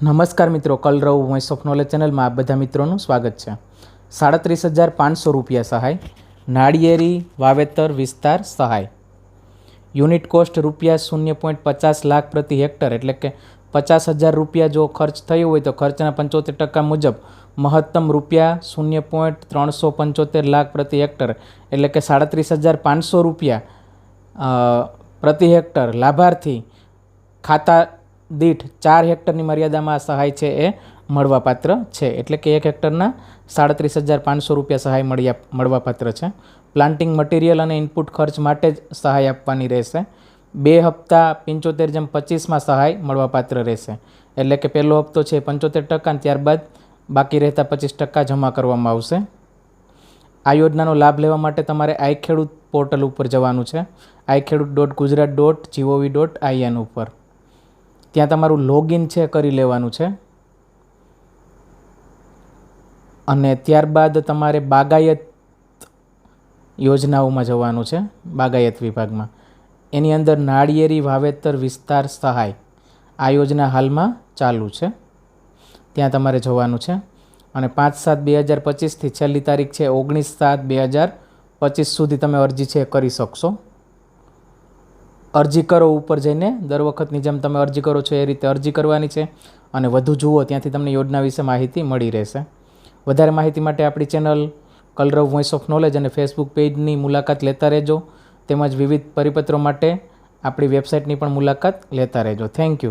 નમસ્કાર મિત્રો, કલરવ voice of knowledge ચેનલમાં આ બધા મિત્રોનું સ્વાગત છે. સાડત્રીસ હજાર પાંચસો રૂપિયા સહાય, નાળિયેરી, વાવેતર વિસ્તાર સહાય. યુનિટ કોસ્ટ રૂપિયા શૂન્ય પોઈન્ટ પચાસ લાખ પ્રતિ હેક્ટર, એટલે કે પચાસ હજાર રૂપિયા જો ખર્ચ થયો હોય તો ખર્ચના પંચોતેર ટકા મુજબ મહત્તમ રૂપિયા શૂન્ય પોઈન્ટ ત્રણસો પંચોતેર લાખ પ્રતિ હેક્ટર, એટલે કે સાડત્રીસ હજાર પાંચસો રૂપિયા પ્રતિ હેક્ટર લાભાર્થી ખાતા દીઠ ચાર હેક્ટરની મર્યાદામાં આ સહાય છે એ મળવાપાત્ર છે. એટલે કે એક હેક્ટરના સાડત્રીસ હજાર પાંચસો રૂપિયા સહાય મળ્યા, મળવાપાત્ર છે. પ્લાન્ટિંગ મટીરિયલ અને ઇનપુટ ખર્ચ માટે જ સહાય આપવાની રહેશે. બે હપ્તા પંચોતેર જેમ પચીસમાં સહાય મળવાપાત્ર રહેશે. એટલે કે પહેલો હપ્તો છે પંચોતેર ટકા ત્યારબાદ બાકી રહેતા પચીસ ટકા જમા કરવામાં આવશે. આ યોજનાનો લાભ લેવા માટે તમારે આઈ ખેડૂત પોર્ટલ ઉપર જવાનું છે. I Khedut dot Gujarat dot G O V dot I N ઉપર. ત્યાં તમારું લોગિન છે, કરી લેવાનું છે. અને ત્યારબાદ તમારે બાગાયત યોજનાઓમાં જવાનું છે, બાગાયત વિભાગમાં. એની અંદર નાળિયેરી વાવેતર વિસ્તાર સહાય આ યોજના હાલમાં ચાલુ છે. ત્યાં તમારે જવાનું છે. અને પાંચ સાત બે હજાર પચીસથી છેલ્લી તારીખ છે, ઓગણીસ સાત બે હજાર પચીસ સુધી તમે અરજી છે, કરી શકશો. અરજી કરો ઉપર જઈને. દર વખતની જેમ તમે અરજી કરો છો એ રીતે અરજી કરવાની છે. અને વધુ જુઓ ત્યાંથી તમને યોજના વિશે માહિતી મળી રહેશે. વધારે માહિતી માટે આપણી channel Kalrav voice of knowledge અને ફેસબુક પેજની મુલાકાત લેતા રહેજો. તેમજ વિવિધ પરિપત્રો માટે આપણી વેબસાઇટની પણ મુલાકાત લેતા રહેજો. Thank you